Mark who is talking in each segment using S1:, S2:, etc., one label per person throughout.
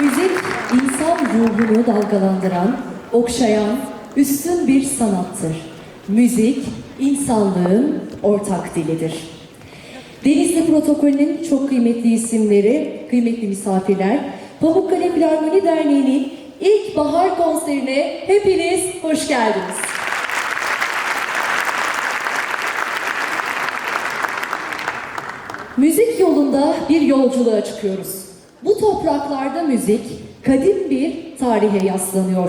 S1: Müzik insan ruhunu dalgalandıran, okşayan, üstün bir sanattır. Müzik insanlığın ortak dilidir. Denizli Protokolü'nün çok kıymetli isimleri, kıymetli misafirler, Pamukkale Filarmoni Derneği'nin ilk bahar konserine hepiniz hoş geldiniz. Müzik yolunda bir yolculuğa çıkıyoruz. Bu topraklarda müzik kadim bir tarihe yaslanıyor.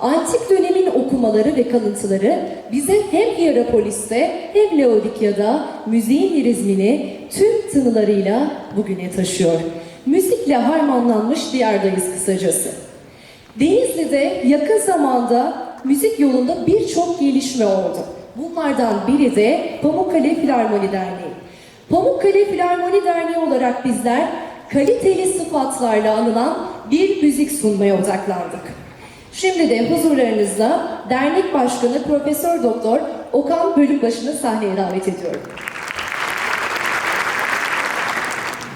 S1: Antik dönemin okumaları ve kalıntıları bize hem Hierapolis'te hem Laodikya'da müziğin lirizmini tüm tınılarıyla bugüne taşıyor. Müzikle harmanlanmış diyardayız kısacası. Denizli'de yakın zamanda müzik yolunda birçok gelişme oldu. Bunlardan biri de Pamukkale Filarmoni Derneği. Pamukkale Filarmoni Derneği olarak bizler kaliteli sıfatlarla anılan bir müzik sunmaya odaklandık. Şimdi de huzurlarınızda dernek başkanı Profesör Doktor Okan Bölükbaşı'nı sahneye davet ediyorum.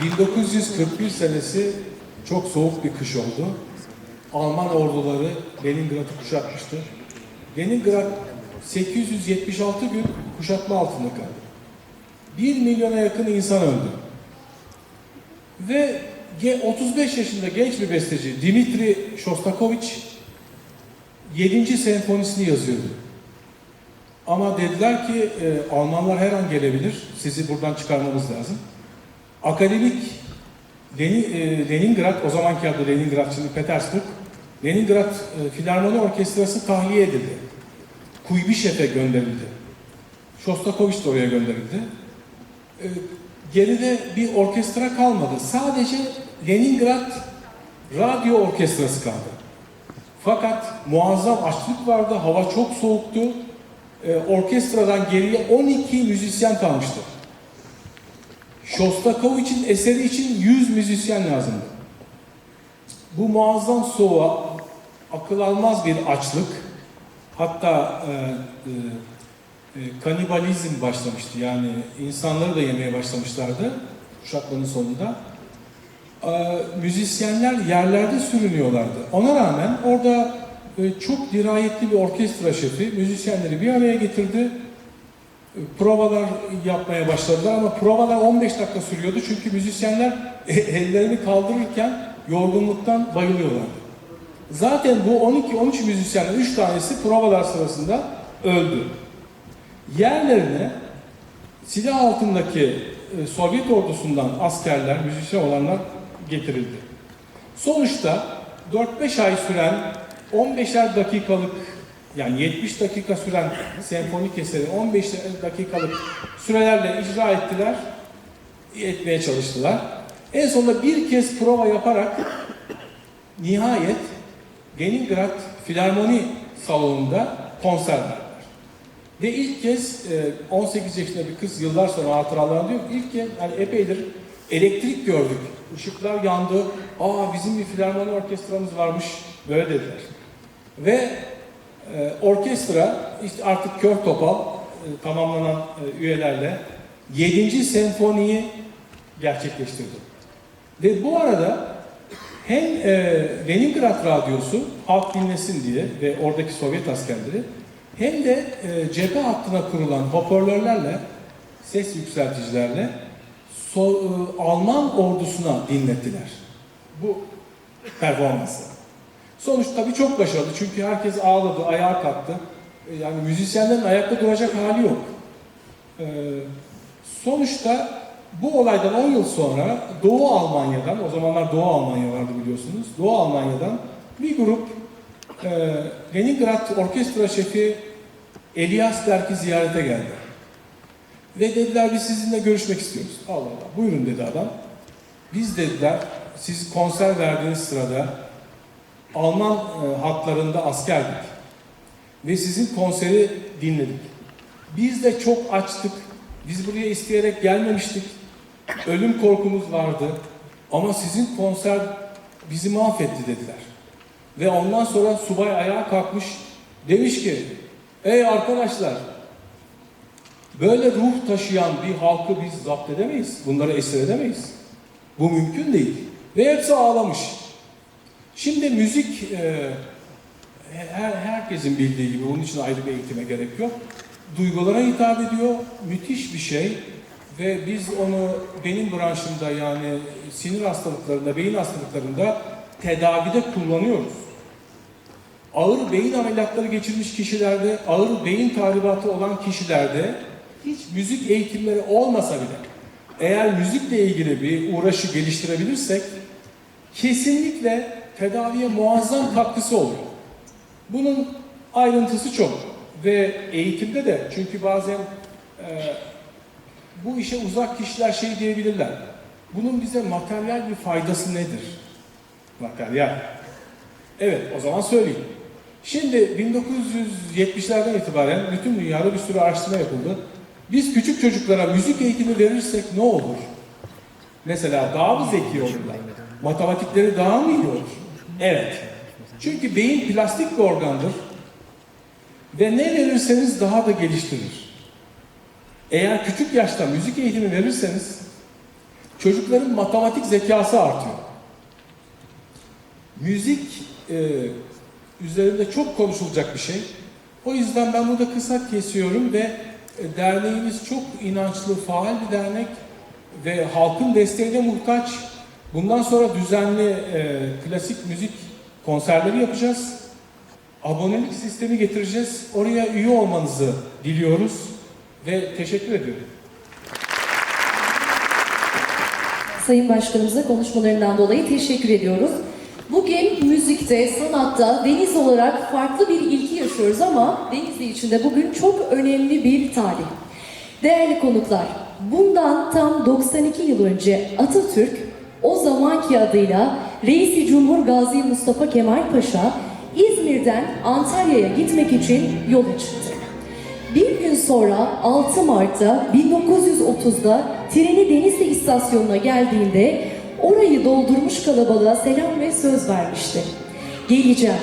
S2: 1941 senesi çok soğuk bir kış oldu. Alman orduları Leningrad'ı kuşatmıştı. Leningrad 876 gün kuşatma altında kaldı. 1 milyona yakın insan öldü. Ve ge- 35 yaşında genç bir besteci Dimitri Shostakovich 7. senfonisini yazıyordu. Ama dediler ki e, Almanlar her an gelebilir, sizi buradan çıkarmamız lazım. Akademik Leni- e, Leningrad, o zamanki adı Leningrad, şimdi Petersburg, Leningrad e, Filarmoni Orkestrası tahliye edildi. Kuybişev'e gönderildi. Shostakovich de oraya gönderildi. E, geride bir orkestra kalmadı. Sadece Leningrad Radyo Orkestrası kaldı. Fakat muazzam açlık vardı, hava çok soğuktu. E, orkestradan geriye 12 müzisyen kalmıştı. Shostakovich'in eseri için 100 müzisyen lazımdı. Bu muazzam soğuğa akıl almaz bir açlık, hatta e, e, kanibalizm başlamıştı. Yani insanları da yemeye başlamışlardı kuşatmanın sonunda. E, müzisyenler yerlerde sürünüyorlardı. Ona rağmen orada e, çok dirayetli bir orkestra şefi müzisyenleri bir araya getirdi provalar yapmaya başladılar ama provalar 15 dakika sürüyordu çünkü müzisyenler e, ellerini kaldırırken yorgunluktan bayılıyorlardı. Zaten bu 12-13 müzisyenin 3 tanesi provalar sırasında öldü. Yerlerine silah altındaki e, Sovyet ordusundan askerler, müzisyen olanlar getirildi. Sonuçta 4-5 ay süren 15'er dakikalık yani 70 dakika süren senfonik eseri 15 dakikalık sürelerle icra ettiler, etmeye çalıştılar. En sonunda bir kez prova yaparak nihayet Leningrad Filarmoni Salonu'nda konser verdiler. Ve ilk kez e, 18 yaşında bir kız yıllar sonra hatıralarında diyor ilk kez yani epeydir elektrik gördük. Işıklar yandı. Aa bizim bir filarmoni orkestramız varmış. Böyle dediler. Ve e, orkestra işte artık kör topal e, tamamlanan e, üyelerle 7. senfoniyi gerçekleştirdi. Ve bu arada hem e, Leningrad Radyosu halk dinlesin diye ve oradaki Sovyet askerleri hem de e, cephe hattına kurulan hoparlörlerle, ses yükselticilerle so, e, Alman ordusuna dinlettiler. Bu performansı. Sonuç tabii çok başarılı çünkü herkes ağladı, ayağa kalktı. E, Yani müzisyenlerin ayakta duracak hali yok. E, sonuçta bu olaydan 10 yıl sonra Doğu Almanya'dan, o zamanlar Doğu Almanya vardı biliyorsunuz, Doğu Almanya'dan bir grup e, Leningrad Orkestra Şefi Elias Berk'i ziyarete geldi. Ve dediler biz sizinle görüşmek istiyoruz. Allah Allah, buyurun dedi adam. Biz dediler, siz konser verdiğiniz sırada Alman e, hatlarında askerdik. Ve sizin konseri dinledik. Biz de çok açtık. Biz buraya isteyerek gelmemiştik. Ölüm korkumuz vardı. Ama sizin konser bizi mahvetti dediler. Ve ondan sonra subay ayağa kalkmış. Demiş ki, ey arkadaşlar, böyle ruh taşıyan bir halkı biz zapt edemeyiz. Bunları esir edemeyiz. Bu mümkün değil. Ve hepsi ağlamış. Şimdi müzik e, her, herkesin bildiği gibi onun için ayrı bir eğitime gerek yok. Duygulara hitap ediyor. Müthiş bir şey. Ve biz onu benim branşımda yani sinir hastalıklarında, beyin hastalıklarında tedavide kullanıyoruz. Ağır beyin ameliyatları geçirmiş kişilerde, ağır beyin tahribatı olan kişilerde hiç müzik eğitimleri olmasa bile eğer müzikle ilgili bir uğraşı geliştirebilirsek kesinlikle tedaviye muazzam katkısı oluyor. Bunun ayrıntısı çok ve eğitimde de çünkü bazen e, bu işe uzak kişiler şey diyebilirler. Bunun bize materyal bir faydası nedir? Materyal. Evet, o zaman söyleyeyim. Şimdi 1970'lerden itibaren bütün dünyada bir sürü araştırma yapıldı. Biz küçük çocuklara müzik eğitimi verirsek ne olur? Mesela daha mı zeki olurlar? Matematikleri daha mı iyi olur? Evet. Çünkü beyin plastik bir organdır. Ve ne verirseniz daha da geliştirir. Eğer küçük yaşta müzik eğitimi verirseniz çocukların matematik zekası artıyor. Müzik e, üzerinde çok konuşulacak bir şey. O yüzden ben burada kısa kesiyorum ve e, derneğimiz çok inançlı, faal bir dernek ve halkın desteğine muhtaç. Bundan sonra düzenli e, klasik müzik konserleri yapacağız. Abonelik sistemi getireceğiz. Oraya üye olmanızı diliyoruz ve teşekkür ediyorum.
S1: Sayın Başkanımıza konuşmalarından dolayı teşekkür ediyoruz. Bugün müzikte, sanatta Deniz olarak farklı bir ilki yaşıyoruz ama Denizli için de bugün çok önemli bir tarih. Değerli konuklar, bundan tam 92 yıl önce Atatürk o zamanki adıyla Reisi Cumhur Gazi Mustafa Kemal Paşa İzmir'den Antalya'ya gitmek için yola çıktı. Bir gün sonra 6 Mart'ta 1930'da treni Denizli istasyonuna geldiğinde orayı doldurmuş kalabalığa selam ve söz vermişti. Geleceğim.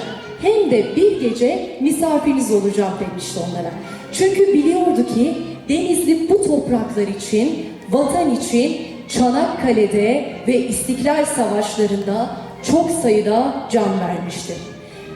S1: Hem de bir gece misafiriniz olacağım demişti onlara. Çünkü biliyordu ki Denizli bu topraklar için, vatan için Çanakkale'de ve İstiklal Savaşlarında çok sayıda can vermişti.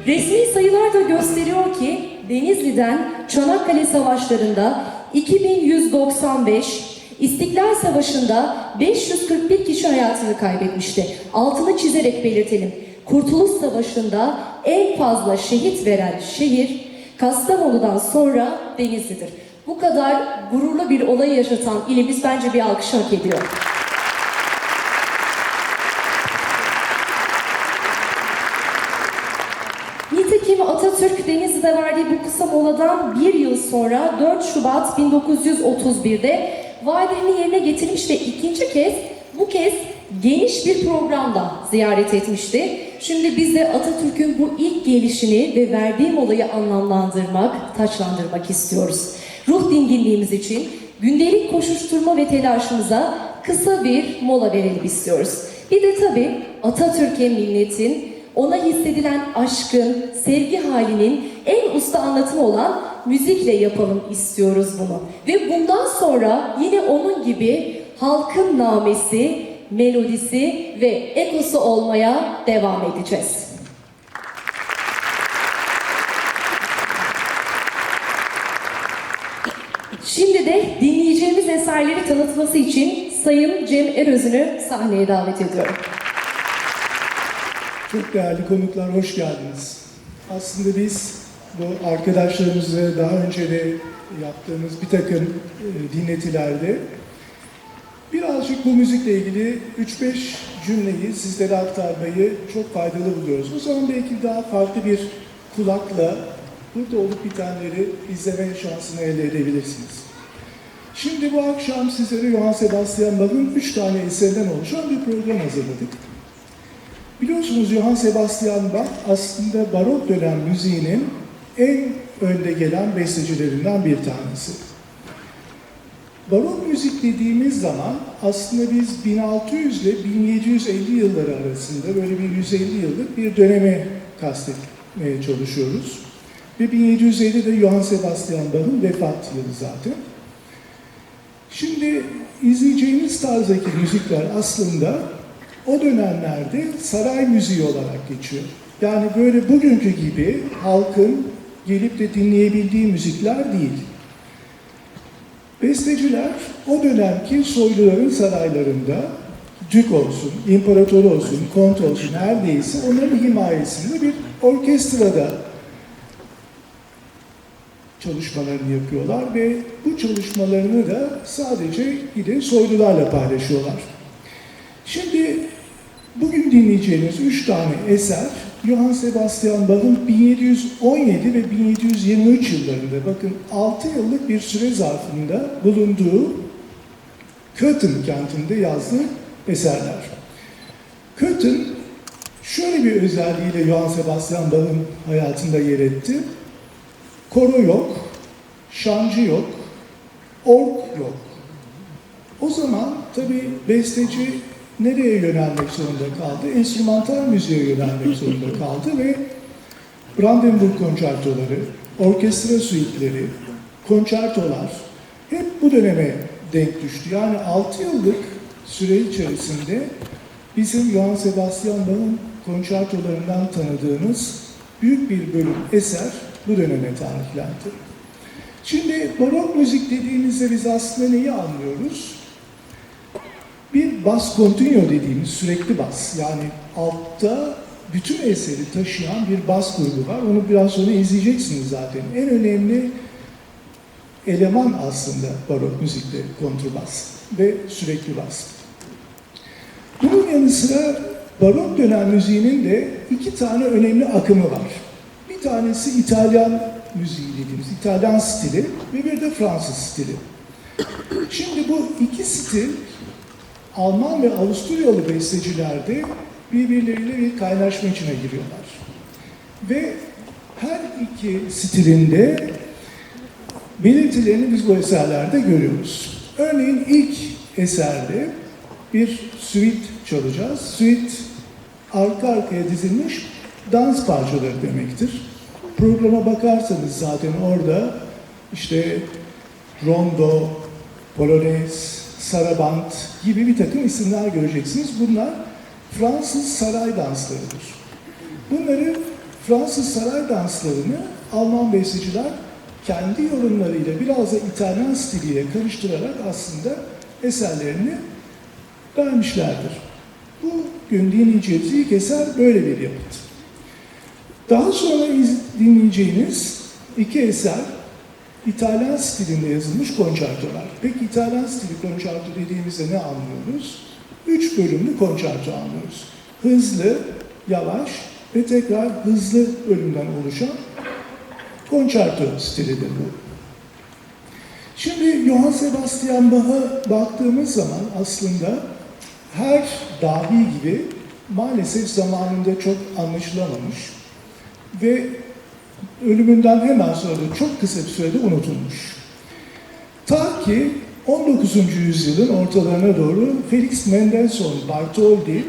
S1: Resmi sayılar da gösteriyor ki Denizli'den Çanakkale Savaşları'nda 2195, İstiklal Savaşı'nda 541 kişi hayatını kaybetmişti. Altını çizerek belirtelim. Kurtuluş Savaşı'nda en fazla şehit veren şehir Kastamonu'dan sonra Denizli'dir. Bu kadar gururlu bir olay yaşatan ilimiz bence bir alkış hak ediyor. Nitekim Atatürk Denizli'de verdiği bu kısa moladan bir yıl sonra 4 Şubat 1931'de vaadini yerine getirmiş ve ikinci kez bu kez geniş bir programda ziyaret etmişti. Şimdi biz de Atatürk'ün bu ilk gelişini ve verdiği molayı anlamlandırmak, taçlandırmak istiyoruz. Ruh dinginliğimiz için gündelik koşuşturma ve telaşımıza kısa bir mola verelim istiyoruz. Bir de tabii Atatürk'e milletin ona hissedilen aşkın, sevgi halinin en usta anlatımı olan müzikle yapalım istiyoruz bunu. Ve bundan sonra yine onun gibi halkın namesi, melodisi ve ekosu olmaya devam edeceğiz. Şimdi de dinleyeceğimiz eserleri tanıtması için Sayın Cem Eröz'ünü sahneye davet ediyorum.
S3: Çok değerli konuklar, hoş geldiniz. Aslında biz bu arkadaşlarımızla daha önce de yaptığımız bir takım e, dinletilerde birazcık bu müzikle ilgili 3-5 cümleyi sizlere aktarmayı çok faydalı buluyoruz. O zaman belki daha farklı bir kulakla burada olup bitenleri izleme şansını elde edebilirsiniz. Şimdi bu akşam sizlere Johann Sebastian Bach'ın 3 tane eserinden oluşan bir program hazırladık. Biliyorsunuz Johann Sebastian Bach aslında barok dönem müziğinin en önde gelen bestecilerinden bir tanesi. Barok müzik dediğimiz zaman aslında biz 1600 ile 1750 yılları arasında böyle bir 150 yıllık bir döneme kastetmeye çalışıyoruz. Ve 1750 de Johann Sebastian Bach'ın vefat yılı zaten. Şimdi izleyeceğimiz tarzdaki müzikler aslında o dönemlerde saray müziği olarak geçiyor. Yani böyle bugünkü gibi halkın gelip de dinleyebildiği müzikler değil. Besteciler o dönemki soyluların saraylarında dük olsun, imparator olsun, kont olsun her neyse onların himayesinde bir orkestrada çalışmalarını yapıyorlar ve bu çalışmalarını da sadece gidip soylularla paylaşıyorlar. Şimdi bugün dinleyeceğiniz üç tane eser Johann Sebastian Bach'ın 1717 ve 1723 yıllarında bakın 6 yıllık bir süre zarfında bulunduğu Köthen kentinde yazdığı eserler. Köthen şöyle bir özelliğiyle Johann Sebastian Bach'ın hayatında yer etti. Koro yok, şancı yok, ork yok. O zaman tabii besteci nereye yönelmek zorunda kaldı? Enstrümantal müziğe yönelmek zorunda kaldı ve Brandenburg konçertoları, orkestra suitleri, konçertolar hep bu döneme denk düştü. Yani 6 yıllık süre içerisinde bizim Johann Sebastian Bach'ın konçertolarından tanıdığımız büyük bir bölüm eser bu döneme tarihlendi. Şimdi barok müzik dediğimizde biz aslında neyi anlıyoruz? Bas continuo dediğimiz sürekli bas. Yani altta bütün eseri taşıyan bir bas grubu var. Onu biraz sonra izleyeceksiniz zaten. En önemli eleman aslında barok müzikte kontrbas ve sürekli bas. Bunun yanı sıra barok dönem müziğinin de iki tane önemli akımı var. Bir tanesi İtalyan müziği dediğimiz İtalyan stili ve bir de Fransız stili. Şimdi bu iki stil Alman ve Avusturyalı bestecilerde birbirleriyle bir kaynaşma içine giriyorlar. Ve her iki stilinde belirtilerini biz bu eserlerde görüyoruz. Örneğin ilk eserde bir suite çalacağız. Suite arka arkaya dizilmiş dans parçaları demektir. Programa bakarsanız zaten orada işte rondo, polonez, saraband gibi bir takım isimler göreceksiniz. Bunlar Fransız saray danslarıdır. Bunları Fransız saray danslarını Alman besteciler kendi yorumlarıyla biraz da İtalyan stiliyle karıştırarak aslında eserlerini vermişlerdir. Bugün dinleyeceğimiz ilk eser böyle bir yapıt. Daha sonra iz- dinleyeceğiniz iki eser İtalyan stilinde yazılmış konçertolar. Peki İtalyan stili konçerto dediğimizde ne anlıyoruz? Üç bölümlü konçerto anlıyoruz. Hızlı, yavaş ve tekrar hızlı bölümden oluşan konçerto stilidir bu. Şimdi Johann Sebastian Bach'a baktığımız zaman aslında her dahi gibi maalesef zamanında çok anlaşılamamış ve ölümünden hemen sonra çok kısa bir sürede unutulmuş. Ta ki 19. yüzyılın ortalarına doğru Felix Mendelssohn Bartholdy,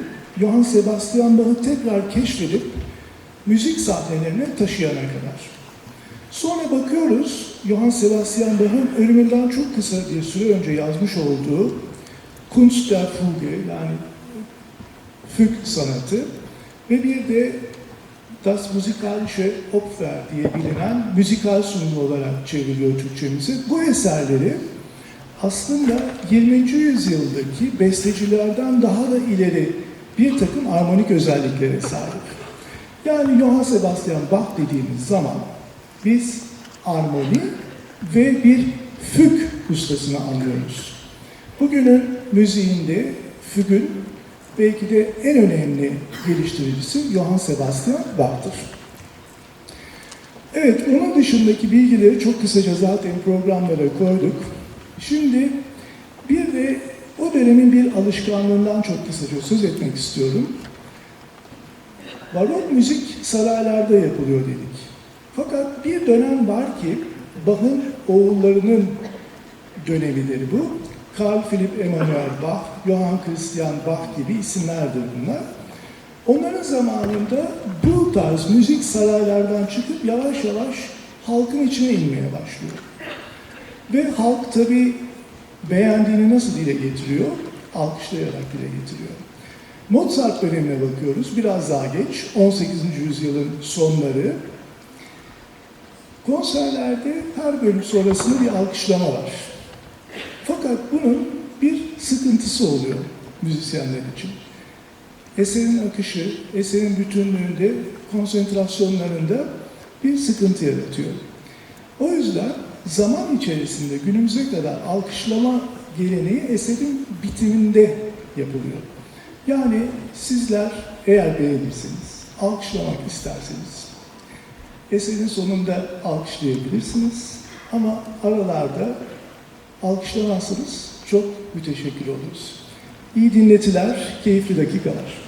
S3: Johann Sebastian Bach'ı tekrar keşfedip müzik sahnelerine taşıyana kadar. Sonra bakıyoruz Johann Sebastian Bach'ın ölümünden çok kısa bir süre önce yazmış olduğu Kunst der Fuge yani füg sanatı ve bir de Das Musikalische Opfer diye bilinen müzikal sunumu olarak çevriliyor Türkçemize. Bu eserleri aslında 20. yüzyıldaki bestecilerden daha da ileri bir takım armonik özelliklere sahip. Yani Johann Sebastian Bach dediğimiz zaman biz armoni ve bir füg ustasını anlıyoruz. Bugünün müziğinde fügün belki de en önemli geliştiricisi Johann Sebastian Bach'tır. Evet, onun dışındaki bilgileri çok kısaca zaten programlara koyduk. Şimdi bir de o dönemin bir alışkanlığından çok kısaca söz etmek istiyorum. Barok müzik saraylarda yapılıyor dedik. Fakat bir dönem var ki Bach'ın oğullarının dönemidir bu. Karl Philipp Emanuel Bach, Johann Christian Bach gibi isimlerdir bunlar. Onların zamanında bu tarz müzik saraylardan çıkıp yavaş yavaş halkın içine inmeye başlıyor. Ve halk tabi beğendiğini nasıl dile getiriyor? Alkışlayarak dile getiriyor. Mozart dönemine bakıyoruz. Biraz daha geç. 18. yüzyılın sonları. Konserlerde her bölüm sonrasında bir alkışlama var. Fakat bunun bir sıkıntısı oluyor müzisyenler için. Eserin akışı, eserin bütünlüğünde, konsantrasyonlarında bir sıkıntı yaratıyor. O yüzden zaman içerisinde günümüze kadar alkışlama geleneği eserin bitiminde yapılıyor. Yani sizler eğer beğenirseniz, alkışlamak isterseniz, eserin sonunda alkışlayabilirsiniz ama aralarda alkışlamazsanız çok müteşekkir oluruz. İyi dinletiler, keyifli dakikalar.